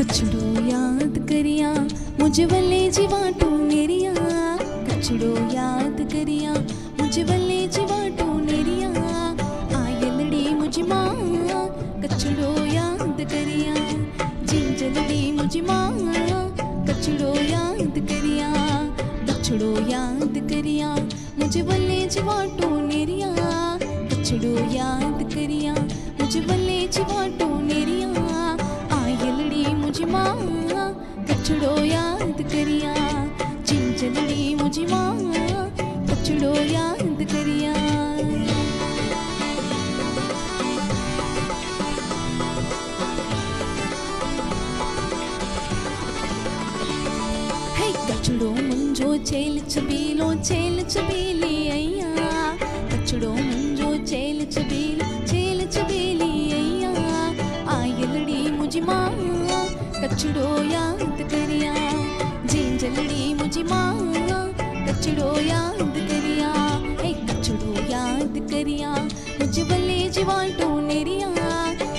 कचड़ो याद करिया। मुझे वल्ले जीवाटो नेरिया कचड़ो याद करिया। मुझे वल्ले जीवाटो नेरिया आयलड़ी मुझे माँ। कचड़ो याद करिया। जिंजलड़ी मुझे माँ। कचड़ो याद करिया। कचड़ो याद करिया। मुझे वल्ले जीवाटो नेरिया कचड़ो याद करिया। मुझे वल्ले जीवाटो नेरिया पछड़ो याद करिया चिंचलड़ी मुझे माँ याद करिया। मुंजो चेल चबीलो चेल चबीली अया कचड़ो याद करिया झींझलड़ी मुझे माँ कचड़ो याद करिया ऐ कचड़ो याद करिया मुझे बल्ले जीवाटो नेरिया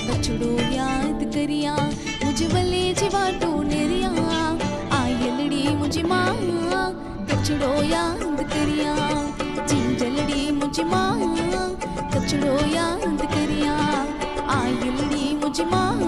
कचड़ो याद करिया मुझे बल्ले जीवाटो नेरिया आयलड़ी मुझे माँ कचड़ो याद करिया झींझलड़ी मुझे माँ कचड़ो याद करिया आयलड़ी मुझे माँ